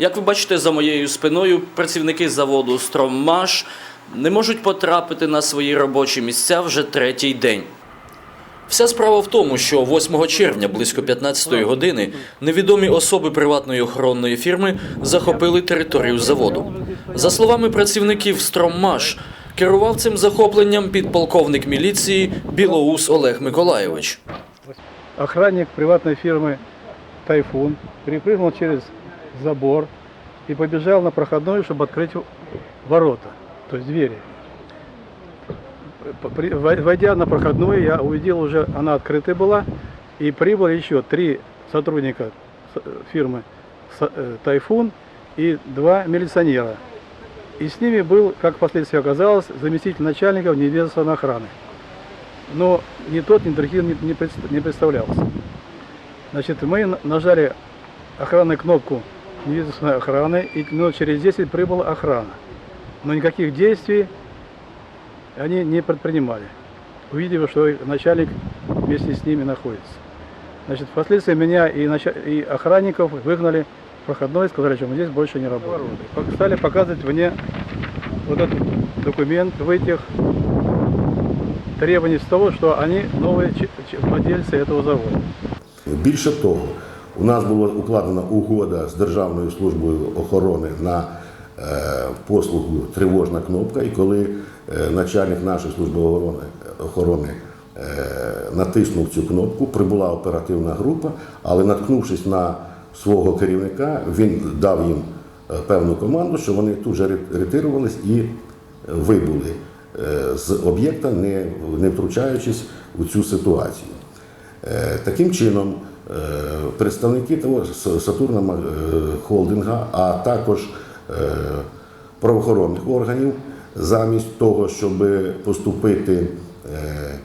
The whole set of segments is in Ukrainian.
Як ви бачите, за моєю спиною працівники заводу Строммаш не можуть потрапити на свої робочі місця вже третій день. Вся справа в тому, що 8 червня близько 15 години невідомі особи приватної охоронної фірми захопили територію заводу. За словами працівників Строммаш, керував цим захопленням підполковник міліції Білоус Олег Миколайович. охранник приватной фирмы «Тайфун» перепрыгнул через забор и побежал на проходную, чтобы открыть ворота, то есть двери. Войдя на проходную, я увидел уже, она открытая была, и прибыло еще три сотрудника фирмы «С- э, «Тайфун» и два милиционера. И с ними был, как впоследствии оказалось, заместитель начальника неведомственной охраны. Но ни тот, ни другие не, не предс- не представлялся. Значит, мы на- нажали охранную кнопку неведомственной охраны, и минут через 10 прибыла охрана. Но никаких действий они не предпринимали, увидев, что начальник вместе с ними находится. Значит, впоследствии меня и, нача- и охранников выгнали в проходной, сказали, что мы здесь больше не работаем. Стали показывать мне вот этот документ в этих требований с того, что они новые владельцы этого завода. Більше того, у нас була укладена угода з Державною службою охорони на е, послугу тривожна кнопка, і коли е, начальник нашої служби охорони, охорони е, натиснув цю кнопку, прибула оперативна група, але наткнувшись на свого керівника, він дав їм певну команду, що вони тут же ретирувались і вибули з об'єкта, не, втручаючись у цю ситуацію. Таким чином, представники того Сатурна е, холдинга, а також е, правоохоронних органів, замість того, щоб поступити е,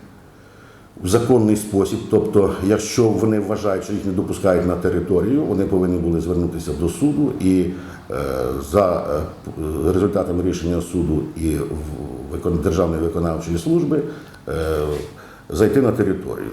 в законний спосіб, тобто, якщо вони вважають, що їх не допускають на територію, вони повинні були звернутися до суду і е, за е, результатами рішення суду і Державної виконавчої служби е, зайти на територію.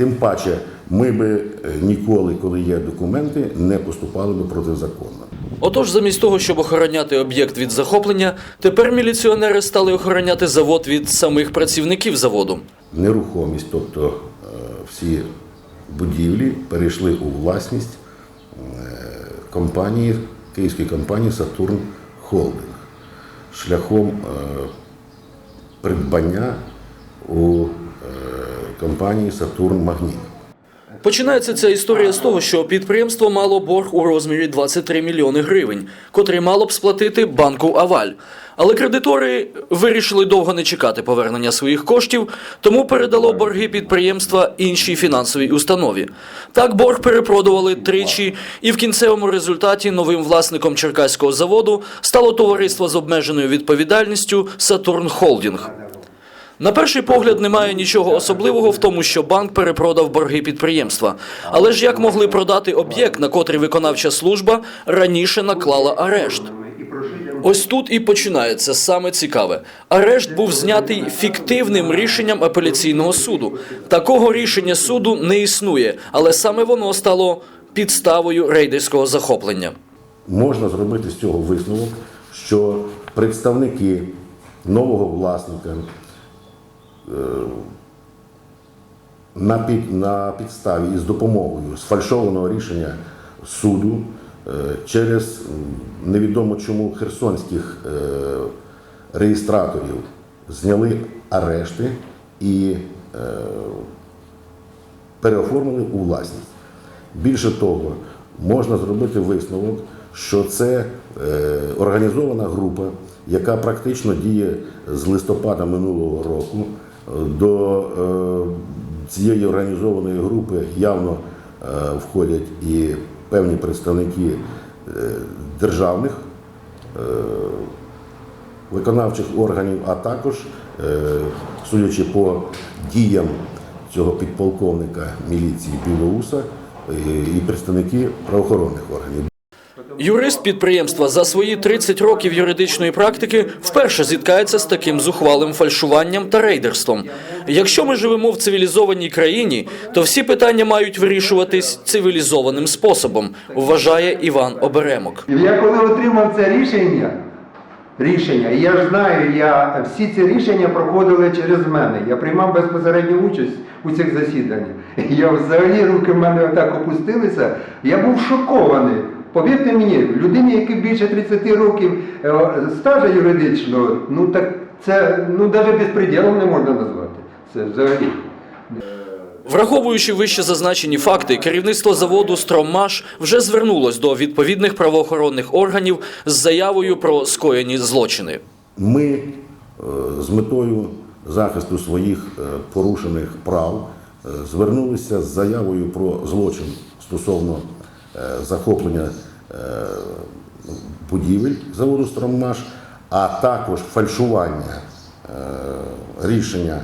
Тим паче, ми би е, ніколи, коли є документи, не поступали би протизаконно. Отож, замість того, щоб охороняти об'єкт від захоплення, тепер міліціонери стали охороняти завод від самих працівників заводу. нерухомість, тобто е, всі будівлі перейшли у власність е, компанії, київської компанії Сатурн Холдинг шляхом придбання у компанії Сатурн Магніт. Починається ця історія з того, що підприємство мало борг у розмірі 23 мільйони гривень, котрий мало б сплатити банку Аваль. Але кредитори вирішили довго не чекати повернення своїх коштів, тому передало борги підприємства іншій фінансовій установі. Так борг перепродували тричі, і в кінцевому результаті новим власником Черкаського заводу стало товариство з обмеженою відповідальністю Сатурн Холдінг. На перший погляд немає нічого особливого в тому, що банк перепродав борги підприємства. Але ж як могли продати об'єкт, на котрий виконавча служба раніше наклала арешт? Ось тут і починається саме цікаве. Арешт був знятий фіктивним рішенням апеляційного суду. Такого рішення суду не існує, але саме воно стало підставою рейдерського захоплення. Можна зробити з цього висновок, що представники нового власника на, під, на підставі і з допомогою сфальшованого рішення суду е, через невідомо чому херсонських е, реєстраторів зняли арешти і е, переоформили у власність. Більше того, можна зробити висновок, що це е, організована група, яка практично діє з листопада минулого року. До е, цієї організованої групи явно е, входять і певні представники е, державних виконавчих органів, а також, судячи по діям цього підполковника міліції Білоуса, і представники правоохоронних органів. Юрист підприємства за свої 30 років юридичної практики вперше зіткається з таким зухвалим фальшуванням та рейдерством. Якщо ми живемо в цивілізованій країні, то всі питання мають вирішуватись цивілізованим способом, вважає Іван Оберемок. Я коли отримав це рішення, рішення, і я ж знаю, я, всі ці рішення проходили через мене. Я приймав безпосередню участь у цих засіданнях. Я взагалі руки в мене отак опустилися. Я був шокований. Повірте мені, людині, якій більше 30 років е, стажа юридичного, ну так це ну навіть безпреділом не можна назвати. Це взагалі. Враховуючи вище зазначені факти, керівництво заводу «Строммаш» вже звернулось до відповідних правоохоронних органів з заявою про скоєні злочини. Ми е, з метою захисту своїх е, порушених прав звернулися з заявою про злочин стосовно захоплення е, будівель заводу «Строммаш», а також фальшування е, рішення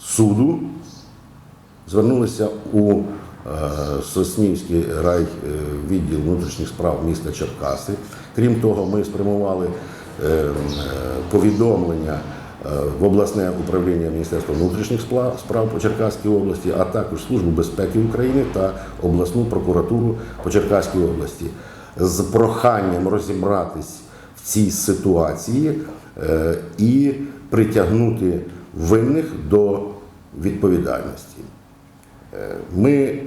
суду звернулися у е, Соснівський райвідділ внутрішніх справ міста Черкаси. Крім того, ми спрямували е, е, повідомлення е, в обласне управління Міністерства внутрішніх справ по Черкаській області, а також Службу безпеки України та обласну прокуратуру по Черкаській області з проханням розібратись в цій ситуації е, і притягнути винних до відповідальності. Е, Ми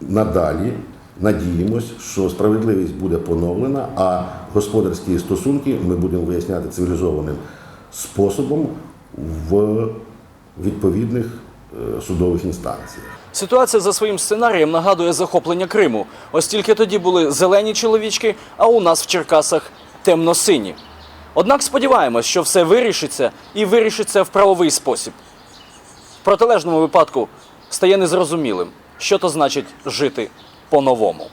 надалі надіємось, що справедливість буде поновлена, а господарські стосунки ми будемо виясняти цивілізованим способом в відповідних е, судових інстанціях. Ситуація за своїм сценарієм нагадує захоплення Криму. Ось тільки тоді були зелені чоловічки, а у нас в Черкасах темно-сині. Однак сподіваємось, що все вирішиться і вирішиться в правовий спосіб. В протилежному випадку стає незрозумілим, що то значить жити по-новому.